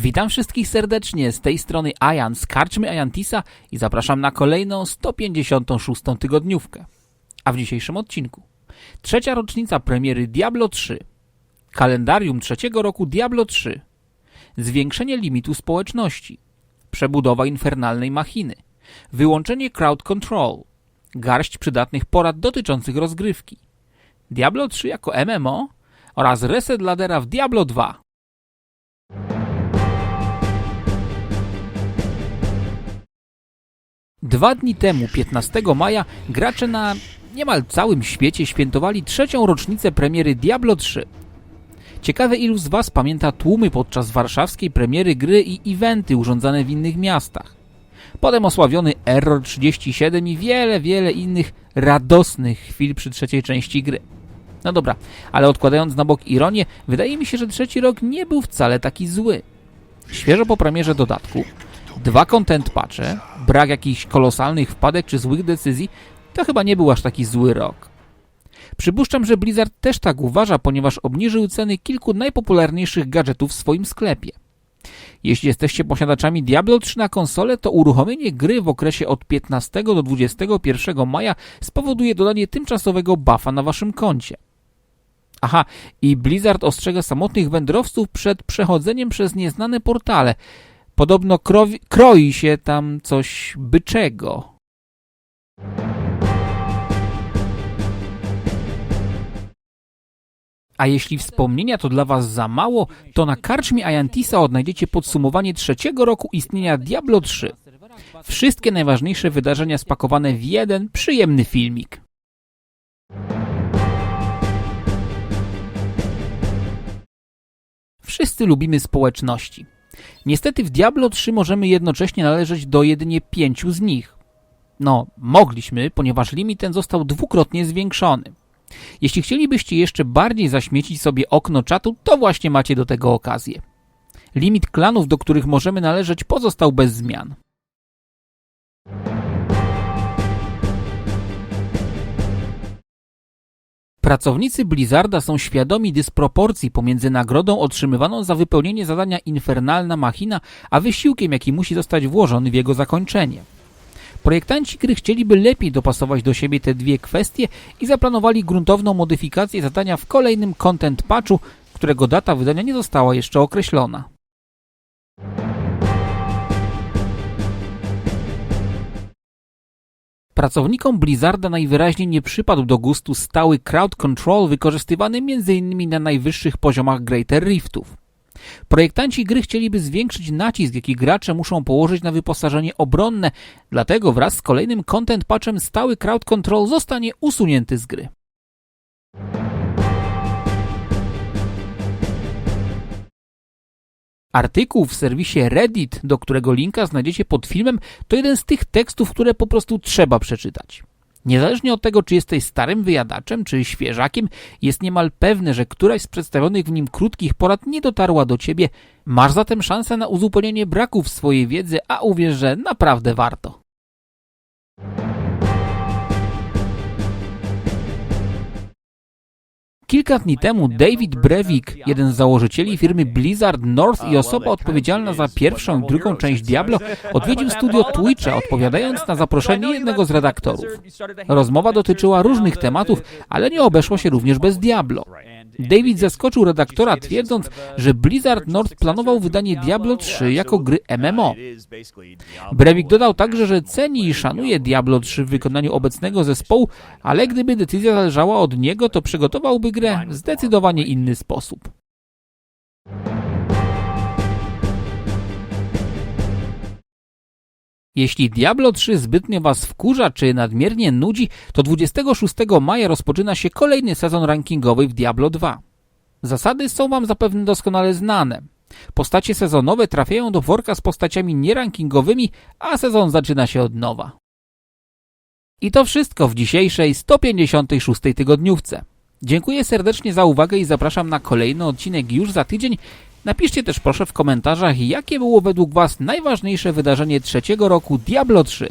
Witam wszystkich serdecznie, z tej strony Ajan. Z Karczmy Ajantisa i zapraszam na kolejną 156 tygodniówkę. A w dzisiejszym odcinku. Trzecia rocznica premiery Diablo 3, kalendarium trzeciego roku Diablo 3, zwiększenie limitu społeczności, przebudowa infernalnej machiny, wyłączenie crowd control, garść przydatnych porad dotyczących rozgrywki, Diablo 3 jako MMO oraz reset ladera w Diablo 2. Dwa dni temu, 15 maja, gracze na niemal całym świecie świętowali trzecią rocznicę premiery Diablo 3. Ciekawe ilu z Was pamięta tłumy podczas warszawskiej premiery gry i eventy urządzane w innych miastach. Potem osławiony Error 37 i wiele, wiele innych radosnych chwil przy trzeciej części gry. No dobra, ale odkładając na bok ironię, wydaje mi się, że trzeci rok nie był wcale taki zły. Świeżo po premierze dodatku, dwa content patche, brak jakichś kolosalnych wpadek czy złych decyzji, to chyba nie był aż taki zły rok. Przypuszczam, że Blizzard też tak uważa, ponieważ obniżył ceny kilku najpopularniejszych gadżetów w swoim sklepie. Jeśli jesteście posiadaczami Diablo 3 na konsolę, to uruchomienie gry w okresie od 15 do 21 maja spowoduje dodanie tymczasowego buffa na waszym koncie. Aha, i Blizzard ostrzega samotnych wędrowców przed przechodzeniem przez nieznane portale. Podobno krowi, kroi się tam coś byczego. A jeśli wspomnienia to dla Was za mało, to na karczmie Ajantisa odnajdziecie podsumowanie trzeciego roku istnienia Diablo 3. Wszystkie najważniejsze wydarzenia spakowane w jeden przyjemny filmik. Wszyscy lubimy społeczności. Niestety w Diablo 3 możemy jednocześnie należeć do jedynie pięciu z nich. No, mogliśmy, ponieważ limit ten został dwukrotnie zwiększony. Jeśli chcielibyście jeszcze bardziej zaśmiecić sobie okno czatu, to właśnie macie do tego okazję. Limit klanów, do których możemy należeć, pozostał bez zmian. Pracownicy Blizzarda są świadomi dysproporcji pomiędzy nagrodą otrzymywaną za wypełnienie zadania Infernalna Machina, a wysiłkiem, jaki musi zostać włożony w jego zakończenie. Projektanci gry chcieliby lepiej dopasować do siebie te dwie kwestie i zaplanowali gruntowną modyfikację zadania w kolejnym content patchu, którego data wydania nie została jeszcze określona. Pracownikom Blizzarda najwyraźniej nie przypadł do gustu stały crowd control wykorzystywany m.in. na najwyższych poziomach Greater Riftów. Projektanci gry chcieliby zwiększyć nacisk, jaki gracze muszą położyć na wyposażenie obronne, dlatego wraz z kolejnym content patchem stały crowd control zostanie usunięty z gry. Artykuł w serwisie Reddit, do którego linka znajdziecie pod filmem, to jeden z tych tekstów, które po prostu trzeba przeczytać. Niezależnie od tego, czy jesteś starym wyjadaczem, czy świeżakiem, jest niemal pewne, że któraś z przedstawionych w nim krótkich porad nie dotarła do ciebie. Masz zatem szansę na uzupełnienie braków swojej wiedzy, a uwierz, że naprawdę warto. Kilka dni temu David Brevik, jeden z założycieli firmy Blizzard North i osoba odpowiedzialna za pierwszą i drugą część Diablo, odwiedził studio Twitcha, odpowiadając na zaproszenie jednego z redaktorów. Rozmowa dotyczyła różnych tematów, ale nie obeszło się również bez Diablo. David zaskoczył redaktora twierdząc, że Blizzard North planował wydanie Diablo 3 jako gry MMO. Brevik dodał także, że ceni i szanuje Diablo 3 w wykonaniu obecnego zespołu, ale gdyby decyzja zależała od niego, to przygotowałby grę w zdecydowanie inny sposób. Jeśli Diablo 3 zbytnio Was wkurza czy nadmiernie nudzi, to 26 maja rozpoczyna się kolejny sezon rankingowy w Diablo 2. Zasady są Wam zapewne doskonale znane. Postacie sezonowe trafiają do worka z postaciami nierankingowymi, a sezon zaczyna się od nowa. I to wszystko w dzisiejszej 156 tygodniówce. Dziękuję serdecznie za uwagę i zapraszam na kolejny odcinek już za tydzień. Napiszcie też proszę w komentarzach, jakie było według Was najważniejsze wydarzenie trzeciego roku Diablo 3.